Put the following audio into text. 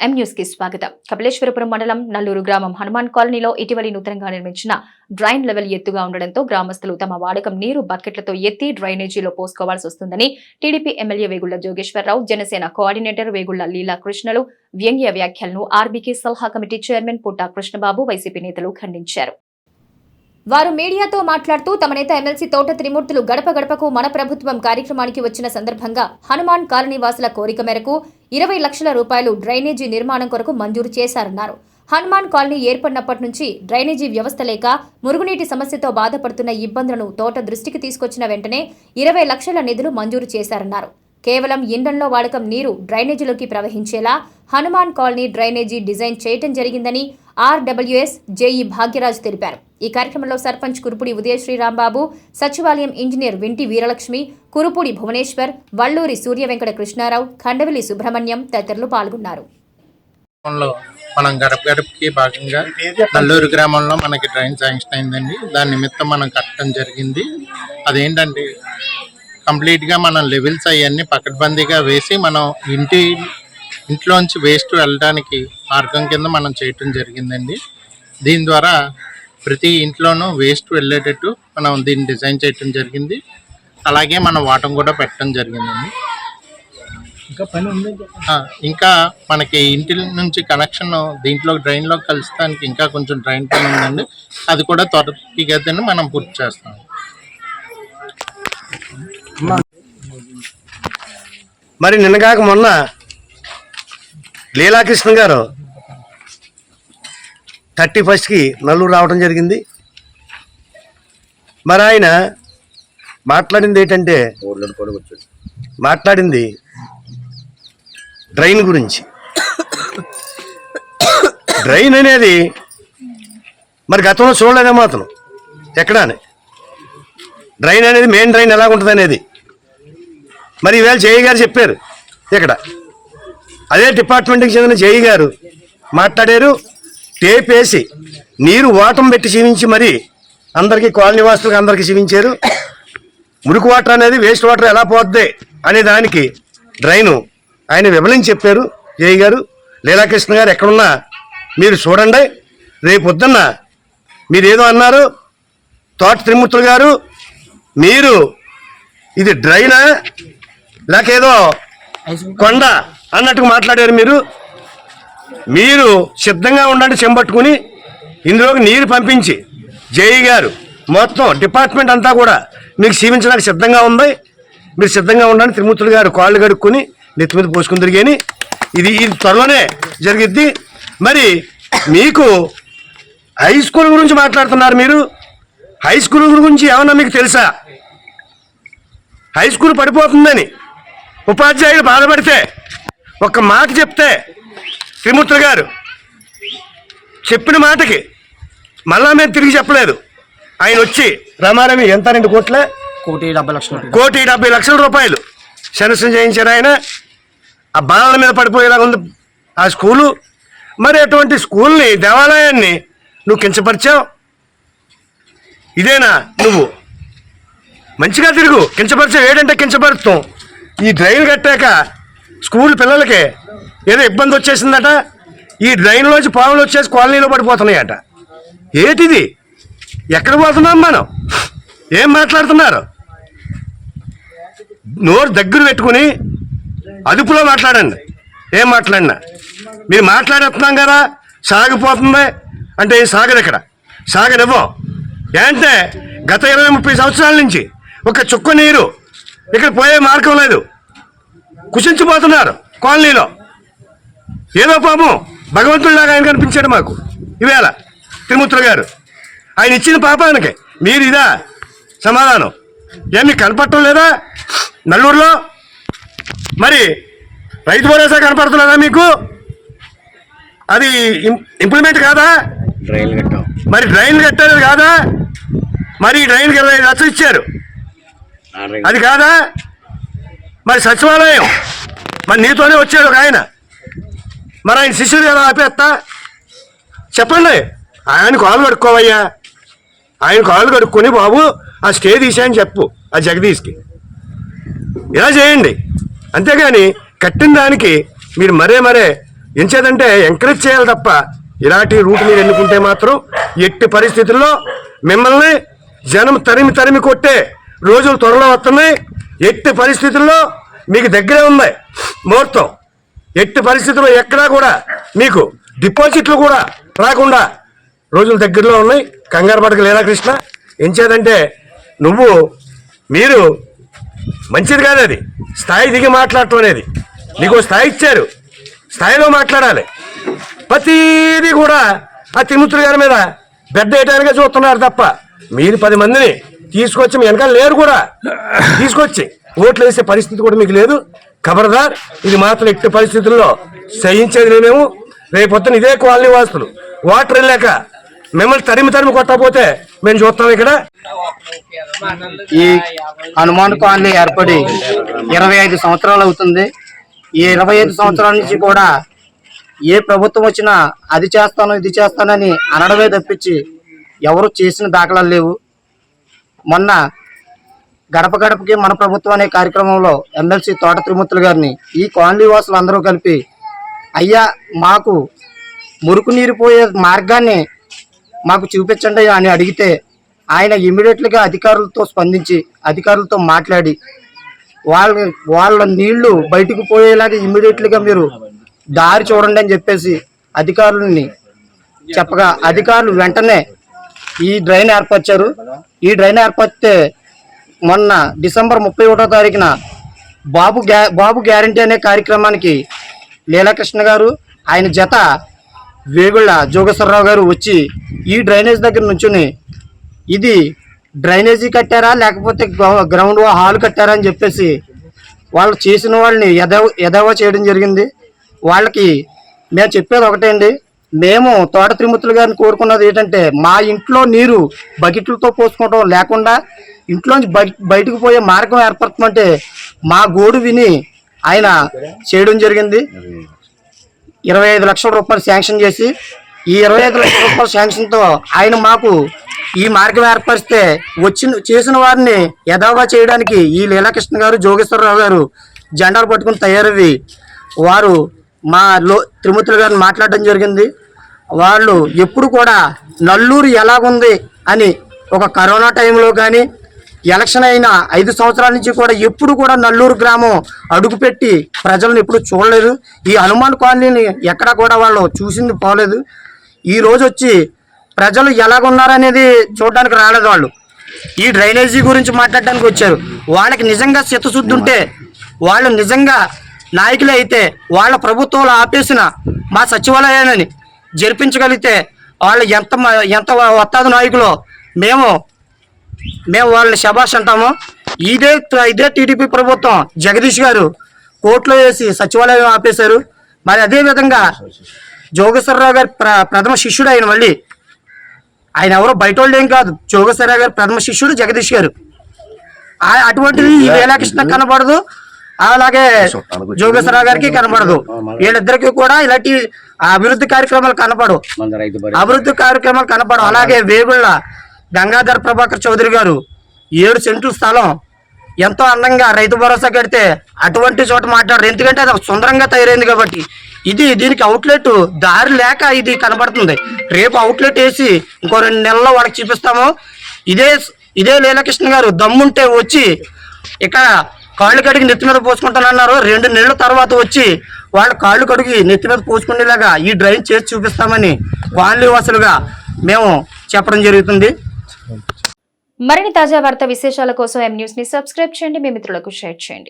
ఎం న్యూస్కి స్వాగతం. కపిలేశ్వరపురం మండలం నల్లూరు గ్రామం హనుమాన్ కాలనీలో ఇటీవలి నూతనంగా నిర్మించిన డ్రైన్ లెవెల్ ఎత్తుగా ఉండడంతో గ్రామస్తులు తమ వాడకం నీరు బకెట్లతో ఎత్తి డ్రైనేజీలో పోసుకోవాల్సి వస్తుందని TDP MLA Vegulla Jogeswararao Janasena coordinator Vegulla Leela కృష్ణలు వ్యంగ్య వ్యాఖ్యలను ఆర్బీకే సలహా committee chairman Putta Krishnababu YCP నేతలు ఖండించారు. వారు మీడియాతో మాట్లాడుతూ తమ నేత ఎమ్మెల్సీ తోట త్రిమూర్తులు గడప గడపకు మన ప్రభుత్వం కార్యక్రమానికి వచ్చిన సందర్భంగా హనుమాన్ కాలనీ వాసుల కోరిక మేరకు ఇరవై లక్షల రూపాయలు డ్రైనేజీ నిర్మాణం కొరకు మంజూరు చేశారన్నారు. హనుమాన్ కాలనీ ఏర్పడినప్పటి నుంచి డ్రైనేజీ వ్యవస్థ లేక మురుగునీటి సమస్యతో బాధపడుతున్న ఇబ్బందులను తోట దృష్టికి తీసుకొచ్చిన వెంటనే ఇరవై లక్షల నిధులు మంజూరు చేశారన్నారు. కేవలం ఇంధనంలో వాడకం నీరు డ్రైనేజీలోకి ప్రవహించేలా హనుమాన్ కాలనీ డ్రైనేజీ డిజైన్ చేయటం జరిగిందని ఆర్డబ్ల్యూఎస్ జేఈ భాగ్యరాజ్ తెలిపారు. ఈ కార్యక్రమంలో సర్పంచ్ కురుపుడి ఉదయ శ్రీరాంబాబు సచివాలయం ఇంజనీర్ వింటి వీరలక్ష్మి కురుపుడి భువనేశ్వర్ వల్లూరి సూర్య వెంకట కృష్ణారావు ఖండవిలి సుబ్రహ్మణ్యం తదితరులు పాల్గొన్నారు. మనం గడప గడపకి భాగంగా నల్లూరు గ్రామంలో మనకి డ్రైన్ శాంక్షన్ అయిందండి. దాని నిమిత్తం మనం కట్టడం జరిగింది. అదేంటంటే కంప్లీట్గా మనం లెవెల్స్ అవన్నీ పకడ్బందీగా వేసి మనం ఇంటి ఇంట్లోంచి వేస్ట్ వెళ్ళడానికి మార్గం కింద మనం చేయటం జరిగిందండి. దీని ద్వారా ప్రతి ఇంట్లోనూ వేస్ట్ వెళ్ళేటట్టు మనం దీన్ని డిజైన్ చేయటం జరిగింది. అలాగే మనం వాటం కూడా పెట్టడం జరిగిందండి. ఆ, ఇంకా మనకి ఇంటి నుంచి కనెక్షన్ దీంట్లో డ్రైన్లో కలుస్తానికి ఇంకా కొంచెం డ్రైన్ పని ఉందండి. అది కూడా త్వరగా మనం పూర్తి చేస్తాం. మరి నిన్నగాక మొన్న లీలాకృష్ణ గారు థర్టీ ఫస్ట్కి నల్లూరు రావడం జరిగింది. మరి ఆయన మాట్లాడింది ఏంటంటే మాట్లాడింది డ్రైన్ గురించి. డ్రైన్ అనేది మరి గతంలో చూడలేదేమో అతను. ఎక్కడానే అని. డ్రైన్ అనేది మెయిన్ డ్రైన్ ఎలా ఉంటుంది అనేది మరి ఈవేళ జేఈ గారు చెప్పారు ఇక్కడ. అదే డిపార్ట్మెంట్కి చెందిన జేఈ గారు మాట్లాడారు టేప్ వేసి నీరు ఓటం పెట్టి చూపించి మరి అందరికీ కాలనీ వాసులకు అందరికీ చూపించారు మురికి వాటర్ అనేది వేస్ట్ వాటర్ ఎలా పోద్ది అనే దానికి డ్రైను ఆయన వివరించి చెప్పారు జేఈ గారు. లీలాకృష్ణ గారు ఎక్కడున్నా మీరు చూడండి. రేపు పొద్దున్న మీరు ఏదో అన్నారు. తోట త్రిమూర్తులు గారు మీరు ఇది డ్రైనా? లేకేదో కొండ అన్నట్టుగా మాట్లాడారు మీరు. మీరు సిద్ధంగా ఉండండి చెంబట్టుకుని ఇందులోకి నీరు పంపించి జేఈ గారు మొత్తం డిపార్ట్మెంట్ అంతా కూడా మీకు సీమించడానికి సిద్ధంగా ఉంది. మీరు సిద్ధంగా ఉండండి. త్రిమూర్తులు గారు కాళ్ళు కడుక్కొని నెత్తి మీద పోసుకుని తిరిగాని. ఇది ఇది త్వరలోనే జరిగిద్ది. మరి మీకు హై స్కూల్ గురించి మాట్లాడుతున్నారు మీరు. హై స్కూల్ గురించి ఏమన్నా మీకు తెలుసా? హై స్కూల్ పడిపోతుందని. ఉపాధ్యాయులు బాధపడితే ఒక్క మాట చెప్తే త్రిమూర్తులు గారు చెప్పిన మాటకి మళ్ళా మేము తిరిగి చెప్పలేదు. ఆయన వచ్చి రమారమి ఎంత? రెండు కోట్ల? కోటి డెబ్బై లక్షలు కోటి డెబ్బై లక్షల రూపాయలు. శనసం చేయించారు ఆయన. ఆ బాణాల మీద పడిపోయేలాగా ఉంది ఆ స్కూలు. మరి అటువంటి స్కూల్ని దేవాలయాన్ని నువ్వు కించపరిచావు? ఇదేనా నువ్వు? మంచిగా తిరుగు. కించపరిచావు. ఏంటంటే కించపరుస్తాం. ఈ డ్రైన్ కట్టాక స్కూల్ పిల్లలకి ఏదో ఇబ్బంది వచ్చేసిందట. ఈ డ్రైన్లోంచి పాములు వచ్చేసి కాలనీలో పడిపోతున్నాయట. ఏటిది? ఎక్కడ పోతున్నాం మనం? ఏం మాట్లాడుతున్నారు? నోరు దగ్గర పెట్టుకుని అదుపులో మాట్లాడండి. ఏం మాట్లాడినా? మీరు మాట్లాడేస్తున్నాం కదా సాగిపోతుంది అంటే ఏం సాగదు ఇక్కడ. సాగనివ్వం. ఏంటంటే గత ఇరవై ముప్పై సంవత్సరాల నుంచి ఒక చుక్క నీరు ఇక్కడ పోయే మార్గం లేదు. కుషించిపోతున్నారు కాలనీలో. ఏదో పాపం భగవంతుడిలాగా ఆయన కనిపించాడు మాకు. ఈవేళ త్రిమూర్తులు గారు. ఆయన ఇచ్చిన పాపానికి మీరు ఇదా సమాధానం. ఏమి కనపడటం లేదా? నల్లూరులో? మరి రైతు భరోసా కనపడుతున్నదా మీకు? అది ఇంప్లిమెంట్ కాదా? మరి డ్రైన్ కట్టారు కాదా? మరి ఈ డ్రైన్కి ఇరవై లక్షలు ఇచ్చారు. అది కాదా? మరి సచివాలయం. మరి నీతోనే వచ్చాడు ఒక ఆయన. మరి ఆయన శిష్యుడు ఎలా ఆపేస్తా? చెప్పండి. ఆయన కాలు కడుక్కోవయ్యా. ఆయన కాలు కడుక్కొని బాబు ఆ స్టే తీసాయని చెప్పు ఆ జగదీష్కి. ఇలా చేయండి. అంతేగాని కట్టిన దానికి మీరు మరే మరే ఎంచేదంటే ఎంకరేజ్ చేయాలి తప్ప ఇలాంటి రూట్ మీరు ఎన్నుకుంటే మాత్రం ఎట్టి పరిస్థితుల్లో మిమ్మల్ని జనం తరిమి తరిమి కొట్టే రోజులు త్వరలో వస్తున్నాయి. ఎట్టి పరిస్థితుల్లో మీకు దగ్గరే ఉంది ముహూర్తం. ఎట్టి పరిస్థితుల్లో ఎక్కడా కూడా మీకు డిపాజిట్లు కూడా రాకుండా రోజులు దగ్గరలో ఉన్నాయి. కంగారు పడక లేదా కృష్ణ ఎంచేదంటే నువ్వు మీరు మంచిది కాదు అది. స్థాయి దిగి మాట్లాడటం అనేది. నీకు స్థాయి ఇచ్చారు. స్థాయిలో మాట్లాడాలి. ప్రతిదీ కూడా ఆ తిరుమతులు గారి మీద బెడ్ వేయడానికే చూస్తున్నారు తప్ప మీరు పది మందిని తీసుకొచ్చి మీ వెనకాల లేరు కూడా. తీసుకొచ్చి ఓట్లు వేసే పరిస్థితి కూడా మీకు లేదు. ఖబర్దార్ ఇది మాత్రం ఎట్టి పరిస్థితుల్లో సహించేది లేమేమో రేపొద్దున ఇదే కాలనీ వాసులు. వాటర్ వెళ్ళాక మిమ్మల్ని తరిమి తరిమి కొట్టకపోతే మేము చూస్తాం ఇక్కడ. ఈ హనుమాన్ కాలనీ ఏర్పడి ఇరవై ఐదు సంవత్సరాలు అవుతుంది. ఈ ఇరవై ఐదు సంవత్సరాల నుంచి కూడా ఏ ప్రభుత్వం వచ్చినా అది చేస్తాను ఇది చేస్తానని అనడమే తప్పించి ఎవరు చేసిన దాఖలాలు లేవు. మొన్న గడప గడపకి మన ప్రభుత్వం అనే కార్యక్రమంలో ఎమ్మెల్సీ తోట త్రిమూర్తులు గారిని ఈ కాలనీ వాసులు అందరూ కలిపి అయ్యా మాకు మురుకు నీరు పోయే మార్గాన్ని మాకు చూపించండి అని అడిగితే ఆయన ఇమీడియట్లుగా అధికారులతో స్పందించి అధికారులతో మాట్లాడి వాళ్ళ వాళ్ళ నీళ్ళు బయటకు పోయేలాగా ఇమీడియట్లుగా మీరు దారి చూడండి అని చెప్పేసి అధికారులని చెప్పగా అధికారులు వెంటనే ఈ డ్రైన్ ఏర్పరిచారు. ఈ డ్రైన్ ఏర్పరిస్తే మొన్న డిసెంబర్ ముప్పై ఒకటో తారీఖున బాబు గ్యా బాబు గ్యారంటీ అనే కార్యక్రమానికి లీలాకృష్ణ గారు ఆయన జత వేగుళ్ళ జోగేశ్వరరావు గారు వచ్చి ఈ డ్రైనేజ్ దగ్గర నుంచుని ఇది డ్రైనేజీ కట్టారా లేకపోతే గ్రౌండ్ హాల్ కట్టారా అని చెప్పేసి వాళ్ళు చేసిన వాళ్ళని ఎదవ ఎదవ చేయడం జరిగింది. వాళ్ళకి మేము చెప్పేది ఒకటే అండి మేము తోట త్రిమూర్తులు గారిని కోరుకున్నది ఏంటంటే మా ఇంట్లో నీరు బకెట్లతో పోసుకోవడం లేకుండా ఇంట్లోంచి బయటకు పోయే మార్గం ఏర్పడుతుందంటే మా గోడు విని ఆయన చేయడం జరిగింది. ఇరవై ఐదు లక్షల రూపాయలు శాంక్షన్ చేసి ఈ ఇరవై ఐదు లక్షల రూపాయల శాంక్షన్తో ఆయన మాకు ఈ మార్గం ఏర్పరిస్తే వచ్చిన చేసిన వారిని యథావా చేయడానికి ఈ లీలాకృష్ణ గారు జోగేశ్వరరావు గారు జెండాలు పట్టుకుని తయారవి వారు మా లో త్రిమూర్తులు గారిని మాట్లాడడం జరిగింది. వాళ్ళు ఎప్పుడు కూడా నల్లూరు ఎలాగుంది అని ఒక కరోనా టైంలో కానీ ఎలక్షన్ అయిన ఐదు సంవత్సరాల నుంచి కూడా ఎప్పుడు కూడా నల్లూరు గ్రామం అడుగుపెట్టి ప్రజలను ఎప్పుడు చూడలేదు. ఈ హనుమాన్ కాలనీని ఎక్కడా కూడా వాళ్ళు చూసింది పోలేదు. ఈ రోజు వచ్చి ప్రజలు ఎలాగున్నారనేది చూడడానికి రాలేదు వాళ్ళు. ఈ డ్రైనేజీ గురించి మాట్లాడడానికి వచ్చారు. వాళ్ళకి నిజంగా చిత్తశుద్ధి ఉంటే వాళ్ళు నిజంగా నాయకులు అయితే వాళ్ళ ప్రభుత్వంలో ఆపేసిన మా సచివాలయాన్ని జరిపించగలిగితే వాళ్ళు ఎంత మ- ఎంత వత్తాది నాయకులు మేము మేము వాళ్ళని శబాష్ అంటాము. ఇదే ఇదే టీడీపీ ప్రభుత్వం. జగదీష్ గారు కోర్టులో వేసి సచివాలయం ఆపేశారు. మరి అదే విధంగా జోగేశ్వరరావు గారి ప్ర ప్రథమ శిష్యుడు ఆయన మళ్ళీ. ఆయన ఎవరో బయట వాళ్ళు ఏం కాదు. జోగేశ్వరరావు గారి ప్రథమ శిష్యుడు జగదీష్ గారు. ఆ- అటువంటిది ఈ వేలాకృష్ణ కనబడదు. అలాగే జోగేశ్వరరావు గారికి కనబడదు వీళ్ళిద్దరికి కూడా ఇలాంటి అభివృద్ధి కార్యక్రమాలు కనపడవు. అభివృద్ధి కార్యక్రమాలు కనపడవు. అలాగే వేగుళ్ళ గంగాధర్ ప్రభాకర్ చౌదరి గారు ఏడు సెంట్లు స్థలం ఎంతో అందంగా రైతు భరోసా కడితే అటువంటి చోట మాట్లాడరు. ఎందుకంటే అది సుందరంగా తయారైంది కాబట్టి. ఇది దీనికి అవుట్లెట్ దారి లేక ఇది కనబడుతుంది. రేపు అవుట్లెట్ వేసి ఇంకో రెండు నెలల్లో వాళ్ళకి చూపిస్తాము. ఇదే ఇదే లీలకృష్ణ గారు దమ్ముంటే వచ్చి ఇక్కడ కాళ్ళు కడిగి నెత్తి మీద పోసుకుంటానన్నారు. రెండు నెలల తర్వాత వచ్చి వాళ్ళు కాళ్ళు కడిగి నెత్తి మీద పోసుకునేలాగా ఈ డ్రైన్ చేసి చూపిస్తామని కాలనీ వాసులుగా మేము చెప్పడం జరుగుతుంది. మరిన్ని తాజా వార్త విశేషాల కోసం ఎం న్యూస్ని సబ్స్క్రైబ్ చేయండి. మీ మిత్రులకు షేర్ చేయండి.